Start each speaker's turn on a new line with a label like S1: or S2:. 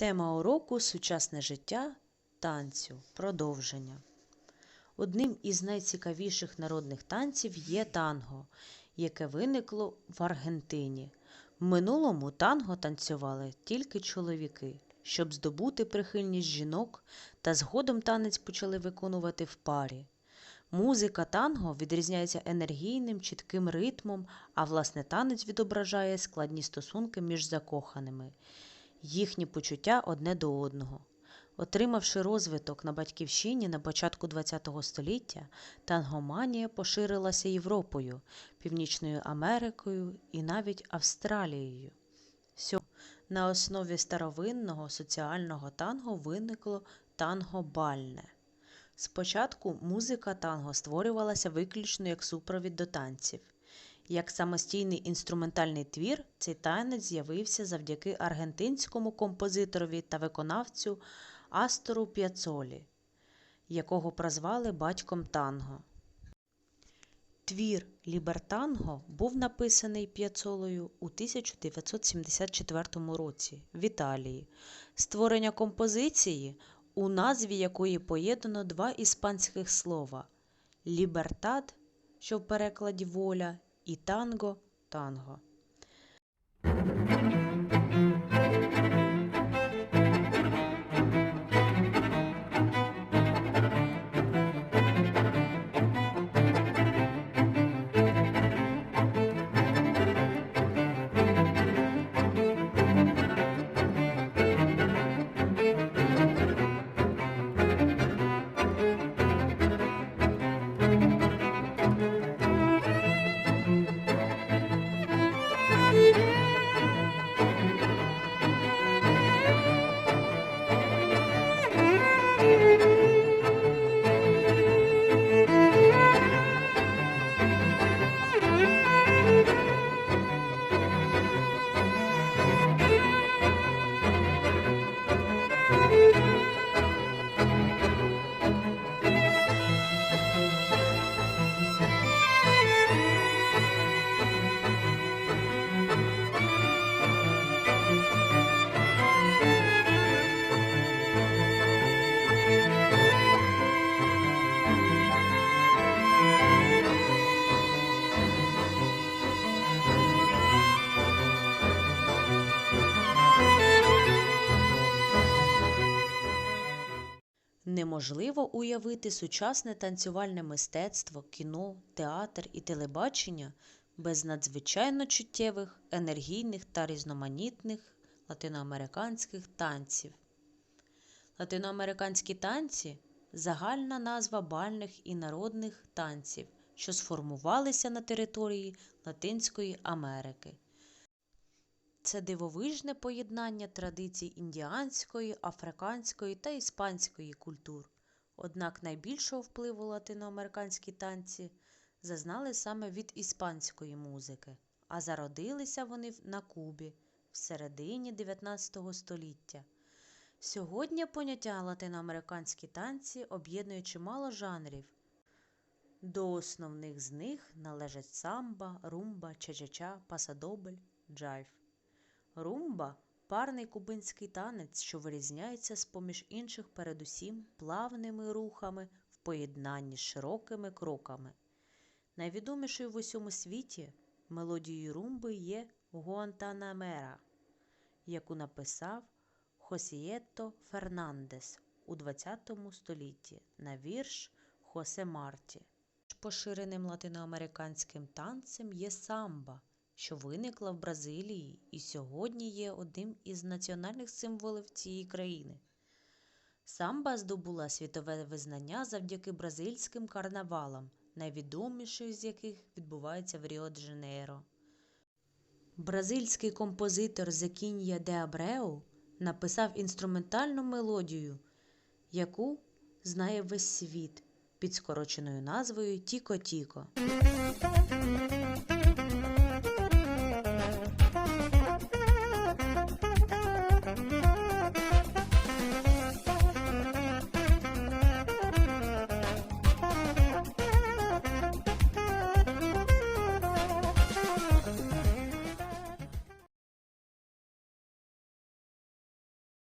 S1: Тема уроку Сучасне життя танцю. Продовження. Одним із найцікавіших народних танців є танго, яке виникло в Аргентині. В минулому танго танцювали тільки чоловіки, щоб здобути прихильність жінок, та згодом танець почали виконувати в парі. Музика танго відрізняється енергійним, чітким ритмом, а власне танець відображає складні стосунки між закоханими їхні почуття одне до одного. Отримавши розвиток на батьківщині на початку ХХ століття, тангоманія поширилася Європою, Північною Америкою і навіть Австралією. На основі старовинного соціального танго виникло танго бальне. Спочатку музика танго створювалася виключно як супровід до танців. Як самостійний інструментальний твір, цей танець з'явився завдяки аргентинському композиторові та виконавцю Астору П'яцолі, якого прозвали батьком танго. Твір Лібертанго був написаний П'яцолою у 1974 році в Італії. Створення композиції, у назві якої поєднано два іспанських слова лібертад, що в перекладі воля, і танго танго. Неможливо уявити сучасне танцювальне мистецтво, кіно, театр і телебачення без надзвичайно чуттєвих, енергійних та різноманітних латиноамериканських танців. Латиноамериканські танці загальна назва бальних і народних танців, що сформувалися на території Латинської Америки. Це дивовижне поєднання традицій індіанської, африканської та іспанської культур. Однак найбільшого впливу латиноамериканські танці зазнали саме від іспанської музики, а зародилися вони на Кубі в середині 19 століття. Сьогодні поняття латиноамериканські танці об'єднує чимало жанрів. До основних з них належать самба, румба, ча-ча-ча, пасадобль, джайв. Румба парний кубинський танець, що вирізняється з поміж інших передусім плавними рухами в поєднанні з широкими кроками. Найвідомішою в усьому світі мелодією румби є Гуантанамера, яку написав Хосієтто Фернандес у ХХ столітті на вірш Хосе Марті. Поширеним латиноамериканським танцем є самба, що виникла в Бразилії і сьогодні є одним із національних символів цієї країни. Самба здобула світове визнання завдяки бразильським карнавалам, найвідоміший з яких відбувається в Ріо-де-Жанейро. Бразильський композитор Зекінья де Абреу написав інструментальну мелодію, яку знає весь світ під скороченою назвою Тіко-Тіко.